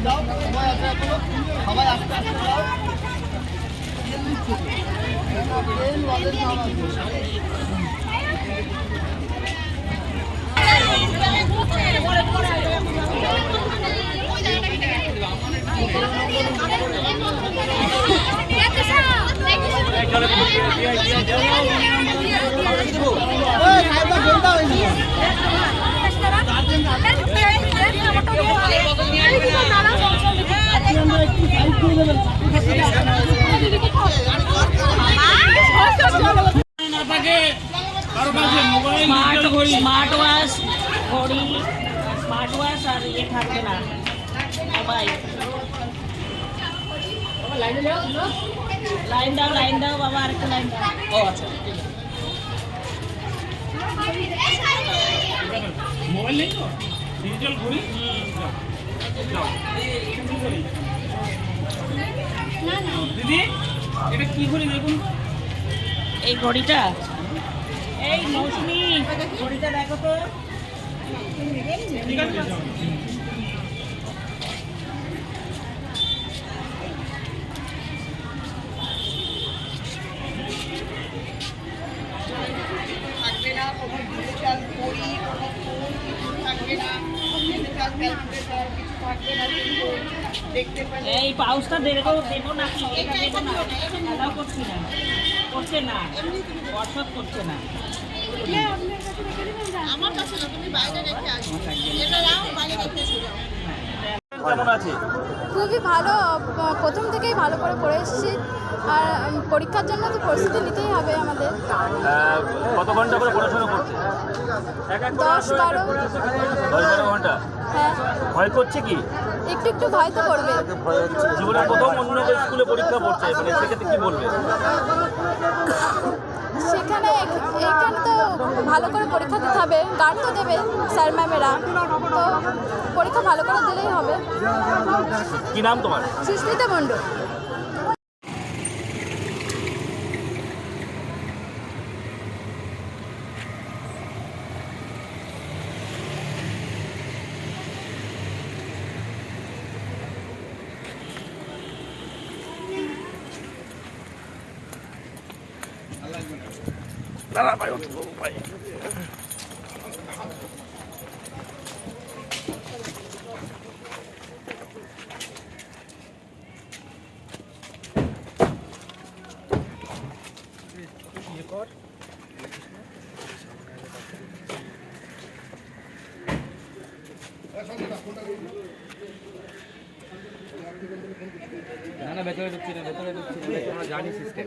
যাও ট্রেন লজের নাম আছে ওই সাহেবটা বেলটা হয়নি আপনারা একটু সাইড করে দেবেন স্মার্ট স্মার্ট ওয়াচ ঘড়ি? স্মার্ট ওয়াচ আর ইয়ে থাকবে না মোবাইল মোবাইল ঘড়ি। দিদি এটা কি ঘড়ি দেখুন? এই ঘড়িটা? এই মৌসুমি ঘড়িটা দেখো তো। থাকবে না কোনো কিছু থাকবে না। এই পাউসটা দেবো দেবো নাকি এটা দেবো না। করছি না। করছে না। বরসাদ করছে না। আমার কাছে না তুমি বাইরে রেখে আসো এটা নাও বাইরে রেখে এসে যাও কেমন আছে খুবই ভালো। প্রথম থেকেই ভালো করে পড়ে এসেছি। আর পরীক্ষার জন্য তো প্রস্তুতি নিতেই হবে আমাদের। কত ঘণ্টা করে পড়াশোনা করছে? দশ বারো। দশ বারো ঘণ্টা? হ্যাঁ। ভয় করছে কি? একটু একটু ভয় তো করবে। জীবনে প্রথম অন্য স্কুলে পরীক্ষা পড়ছে মানে সেক্ষেত্রে কি বলবে? সেখানে এখ- এখানে তো ভালো করে পরীক্ষা দিতে হবে গার্ড তো দেবে স্যার ম্যামেরা তো পরীক্ষা ভালো করে দিলেই হবে। কি নাম তোমার? সুস্মিতা মণ্ডল। না না ভেতরে ঢুকছি না ভেতরে ঢুকছি না আমরা জানি সিস্টেম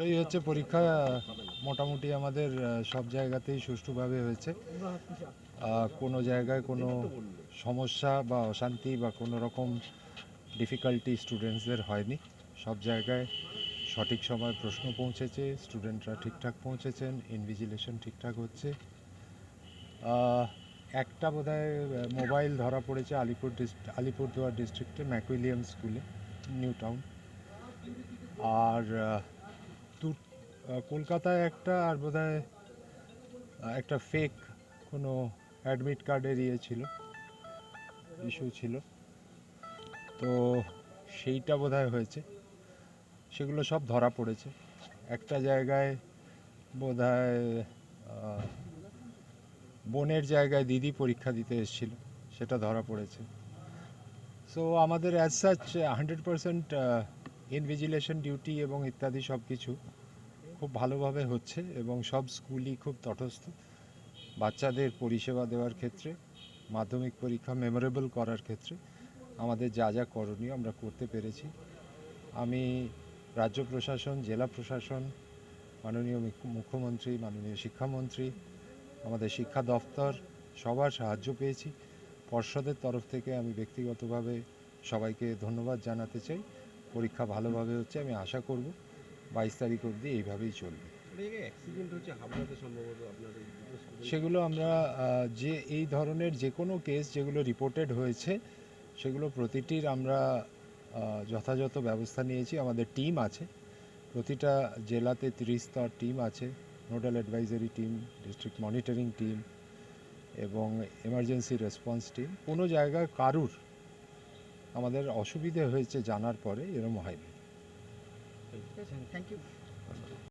ভালোই হচ্ছে পরীক্ষা, মোটামুটি আমাদের সব জায়গাতেই সুষ্ঠুভাবে হয়েছে। কোনো জায়গায় কোনো সমস্যা বা অশান্তি বা কোনো রকম ডিফিকাল্টি স্টুডেন্টসদের হয়নি। সব জায়গায় সঠিক সময় প্রশ্ন পৌঁছেছে স্টুডেন্টরা ঠিকঠাক পৌঁছেছেন ইনভিজিলেশন ঠিকঠাক হচ্ছে। একটা বোধহয় মোবাইল ধরা পড়েছে আলিপুর আলিপুরদুয়ার ডিস্ট্রিক্টে ম্যাকুইলিয়াম স্কুলে, নিউ টাউন। আর কলকাতায় একটা আর বোধহয় একটা ফেক কোনো অ্যাডমিট কার্ডের ইয়ে ছিল ইস্যু ছিল। তো সেইটা বোধহয় হয়েছে। সেগুলো সব ধরা পড়েছে। একটা জায়গায় বোধহয় বোনের জায়গায় দিদি পরীক্ষা দিতে এসেছিল, সেটা ধরা পড়েছে। সো আমাদের as such hundred percent invigilation duty এবং ইত্যাদি সব কিছু খুব ভালোভাবে হচ্ছে এবং সব স্কুলই খুব তটস্থ। বাচ্চাদের পরিষেবা দেওয়ার ক্ষেত্রে, মাধ্যমিক পরীক্ষা মেমোরেবল করার ক্ষেত্রে আমাদের যা যা করণীয় আমরা করতে পেরেছি। আমি রাজ্য প্রশাসন, জেলা প্রশাসন, মাননীয় মুখ্যমন্ত্রী, মাননীয় শিক্ষামন্ত্রী, আমাদের শিক্ষা দপ্তর, সবার সাহায্য পেয়েছি। পর্ষদের তরফ থেকে আমি ব্যক্তিগতভাবে সবাইকে ধন্যবাদ জানাতে চাই। পরীক্ষা ভালোভাবে হচ্ছে আমি আশা করব। বাইশ তারিখ অবধি এইভাবেই চলবে। সেগুলো আমরা যে এই ধরনের যে কোনো কেস যেগুলো রিপোর্টেড হয়েছে সেগুলো প্রতিটির আমরা যথাযথ ব্যবস্থা নিয়েছি। আমাদের টিম আছে। প্রতিটা জেলাতে ত্রিস্তর টিম আছে। Nodal advisory team district monitoring team এবং এমার্জেন্সি রেসপন্স টিম কোনো জায়গায় কারুর আমাদের অসুবিধে হয়েছে জানার পরে এরম হয়নি। Thank you.